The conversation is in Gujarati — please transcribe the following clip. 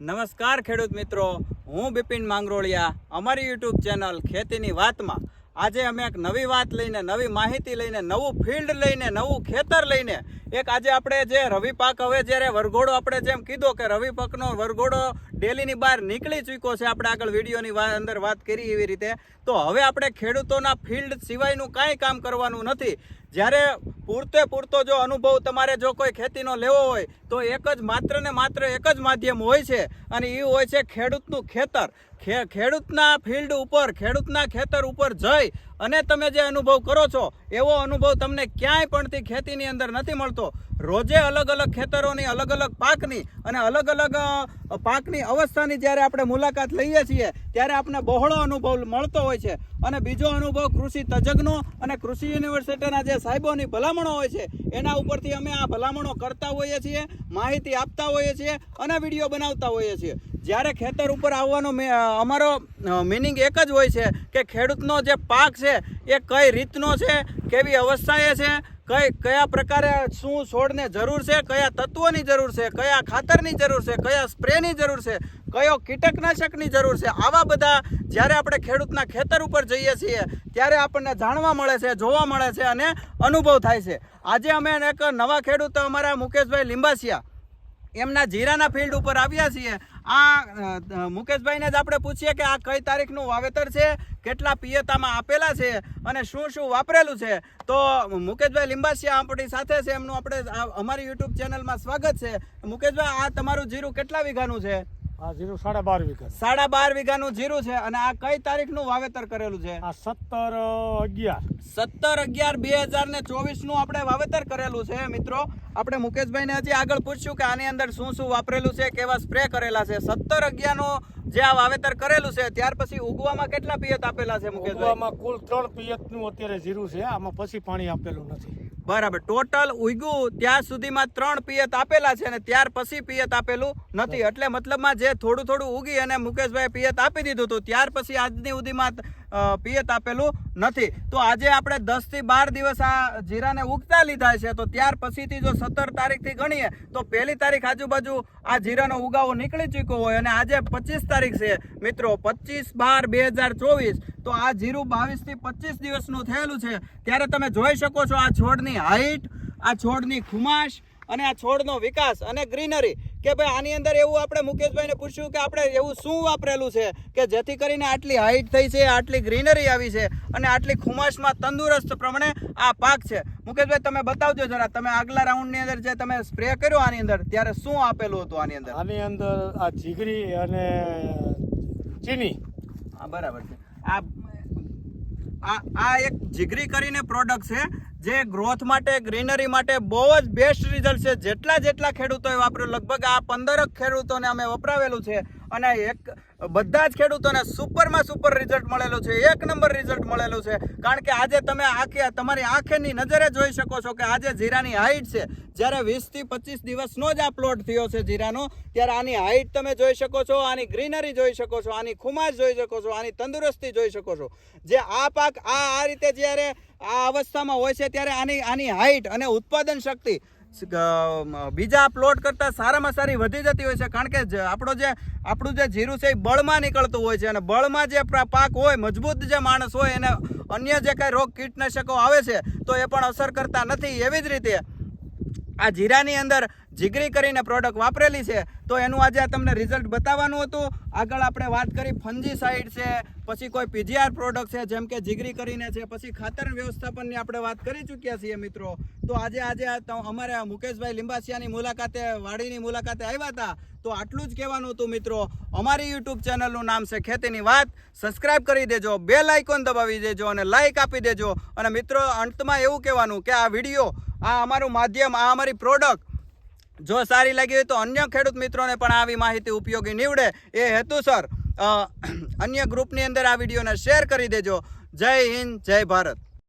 નમસ્કાર ખેડૂત મિત્રો, હું બિપિન માંગરોળિયા. અમારી યુટ્યુબ ચેનલ ખેતીની વાતમાં આજે અમે એક નવી વાત લઈને, નવી માહિતી લઈને, નવું ફિલ્ડ લઈને, નવું ખેતર લઈને એક આજે આપણે જે રવિ પાક હવે જ્યારે વરઘોડો આપણે જેમ કીધો કે રવિ પાકનો વરઘોડો ડેલીની બહાર નીકળી ચૂક્યો છે, આપણે આગળ વિડીયોની અંદર વાત કરી એવી રીતે. તો હવે આપણે ખેડૂતોના ફિલ્ડ સિવાયનું કાંઈ કામ કરવાનું નથી. જ્યારે પૂરતે પૂરતો જો અનુભવ તમારે જો કોઈ ખેતીનો લેવો હોય, તો એક જ માત્ર ને માત્ર એક જ માધ્યમ હોય છે અને એ હોય છે ખેડૂતનું ખેતર. ખેડૂતના ફિલ્ડ ઉપર, ખેડૂતના ખેતર ઉપર જઈ અને તમે જે અનુભવ કરો છો, એવો અનુભવ તમને ક્યાંય પણથી ખેતીની અંદર નથી મળતો. રોજે અલગ અલગ ખેતરોની, અલગ અલગ પાકની અને અલગ અલગ પાકની અવસ્થાની જ્યારે આપણે મુલાકાત લઈએ છીએ, ત્યારે આપણને બહોળો અનુભવ મળતો હોય છે. અને બીજો અનુભવ કૃષિ તજજ્ઞો અને કૃષિ યુનિવર્સિટીના જે સાહેબોની ભલામણો હોય છે, એના ઉપરથી અમે આ ભલામણો કરતા હોઈએ છીએ, માહિતી આપતા હોઈએ છીએ અને વીડિયો બનાવતા હોઈએ છીએ. જ્યારે ખેતર ઉપર આવવાનો અમારો મિનિંગ એક જ હોય છે કે ખેડૂતનો જે પાક છે, એ કઈ રીતનો છે, કેવી અવસ્થાએ છે, કઈ, કયા પ્રકારે શું છોડને જરૂર છે, કયા તત્વોની જરૂર છે, કયા ખાતરની જરૂર છે, કયા સ્પ્રેની જરૂર છે, કયો કીટકનાશકની જરૂર છે, આવા બધા જ્યારે આપણે ખેડૂતના ખેતર ઉપર જઈએ છીએ, ત્યારે આપણને જાણવા મળે છે, જોવા મળે છે અને અનુભવ થાય છે. આજે અમે એક નવા ખેડૂત અમારા મુકેશભાઈ લિંબાસિયા એમના જીરાના ફિલ્ડ ઉપર આવ્યા છીએ. આ મુકેશભાઈને જ આપણે પૂછીએ કે આ કઈ તારીખનું વાવેતર છે, કેટલા પિયતામાં આપેલા છે અને શું શું વાપરેલું છે. તો મુકેશભાઈ લિંબાસિયા આપણી સાથે છે, એમનું આપણે અમારી યુટ્યુબ ચેનલમાં સ્વાગત છે. મુકેશભાઈ, આ તમારું જીરું કેટલા વીઘાનું છે? આ જીરું સાડા બાર વીઘા સાડા બાર વીઘાનું જીરું છે અને આ કઈ તારીખનું વાવેતર કરેલું છે? આ સત્તર અગિયાર. સત્તર અગિયાર બે હજાર ને ચોવીસનું આપણે વાવેતર કરેલું છે મિત્રો. આપણે મુકેશભાઈને હજી આગળ પૂછ્યું કે આની અંદર શું શું વાપરેલું છે કેવા સ્પ્રે કરેલા છે. સત્તર અગિયારનું જે આ વાવેતર કરેલું છે ત્યાર પછી ઉગવામાં કેટલા પિયત આપેલા છે મુકેશભાઈ? ઉગવામાં કુલ ત્રણ પિયતનું અત્યારે જીરું છે આમાં પછી પાણી આપેલું નથી. બરાબર. ટોટલ ઉગ્યું ત્યાં સુધીમાં ત્રણ પિયત આપેલા છે અને ત્યાર પછી પિયત આપેલું નથી. એટલે મતલબમાં જે થોડું થોડું ઉગી અને મુકેશભાઈ પિયત આપી દીધું હતું ત્યાર પછી આજની સુધીમાં પિયત આપેલું નથી. તો આજે આપણે દસથી બાર દિવસ આ જીરાને ઉગતા લીધા છે, તો ત્યાર પછીથી જો સત્તર તારીખથી ગણીએ, તો પહેલી તારીખ આજુબાજુ આ જીરાનો ઉગાવો નીકળી ચૂક્યો હોય અને આજે પચીસ તારીખ છે. મિત્રો, પચીસ બાર બે હજાર ચોવીસ, તો આ જીરું બાવીસથી પચીસ દિવસનું થયેલું છે. ત્યારે તમે જોઈ શકો છો આ છોડની હાઈટ આ છોડની ખુમાશ અને આ છોડનો વિકાસ અને ગ્રીનરી કે ભાઈ આની અંદર એવું આપણે મુકેશભાઈને પૂછ્યું કે આપણે એવું શું વાપરેલું છે કે જેથી કરીને આટલી હાઈટ થઈ છે આટલી ગ્રીનરી આવી છે અને આટલી ખુમાશમાં તંદુરસ્ત પ્રમાણે આ પાક છે. મુકેશભાઈ તમે બતાવજો જરા તમે આગલા રાઉન્ડની અંદર જે તમે સ્પ્રે કર્યો આની અંદર ત્યારે શું આપેલું હતું આની અંદર? આની અંદર આ જીગરી અને ચીની. હા બરાબર છે. આ આ આ એક જીગરી કરીને પ્રોડક્ટ છે જે ગ્રોથ માટે ગ્રીનરી માટે બહુ જ બેસ્ટ રિઝલ્ટ છે. જેટલા જેટલા ખેડૂતોએ વાપર્યું, લગભગ આ પંદરક ખેડૂતોને અમે વપરાવેલું છે અને એક બધા જ ખેડૂતોને સુપરમાં સુપર રિઝલ્ટ મળેલું છે, એક નંબર રિઝલ્ટ મળેલું છે. કારણ કે આજે તમે આખે તમારી આંખેની નજરે જોઈ શકો છો કે આજે જીરાની હાઈટ છે. જ્યારે વીસથી પચીસ દિવસનો જ આ પ્લોટ થયો છે જીરાનો, ત્યારે આની હાઈટ તમે જોઈ શકો છો, આની ગ્રીનરી જોઈ શકો છો, આની ખુમાશ જોઈ શકો છો, આની તંદુરસ્તી જોઈ શકો છો. જે આ પાક આ આ રીતે જ્યારે આ અવસ્થામાં હોય છે ત્યારે આની આની હાઈટ અને ઉત્પાદન શક્તિ બીજા પ્લોટ કરતાં સારામાં સારી વધી જતી હોય છે. કારણ કે આપણો જે આપણું જે જીરું છે એ બળમાં નીકળતું હોય છે અને બળમાં જે પાક હોય, મજબૂત જે માણસ હોય એને અન્ય જે કાંઈ રોગ કીટનાશકો આવે છે, તો એ પણ અસર કરતા નથી. એવી જ રીતે આ જીરાની અંદર જીગરી કરીને પ્રોડક્ટ વાપરેલી છે, તો એનું આજે તમને રિઝલ્ટ બતાવવાનું હતું. આગળ આપણે વાત કરી ફંજી સાઈડ છે, પછી કોઈ પીજીઆર પ્રોડક્ટ છે, જેમ કે જીગરી કરીને છે, પછી ખાતર વ્યવસ્થાપનની આપણે વાત કરી ચૂક્યા છીએ મિત્રો. તો આજે આજે અમારે મુકેશભાઈ લિંબાસિયાની મુલાકાતે, વાડીની મુલાકાતે આવ્યા હતા. તો આટલું જ કહેવાનું હતું મિત્રો. અમારી યુટ્યુબ ચેનલનું નામ છે ખેતીની વાત. સબસ્ક્રાઇબ કરી દેજો બે લાઇકોન દબાવી દેજો અને લાઇક આપી દેજો. અને મિત્રો, અંતમાં એવું કહેવાનું કે આ વીડિયો આ અમારું માધ્યમ, આ અમારી પ્રોડક્ટ જો સારી લાગી હોય તો અન્ય ખેડૂત મિત્રોને પણ આવી માહિતી ઉપયોગી નીવડે. એ હેતુસર અન્ય ગ્રુપની અંદર આ વિડીયોને શેર કરી દેજો. જય હિન્દ, જય ભારત.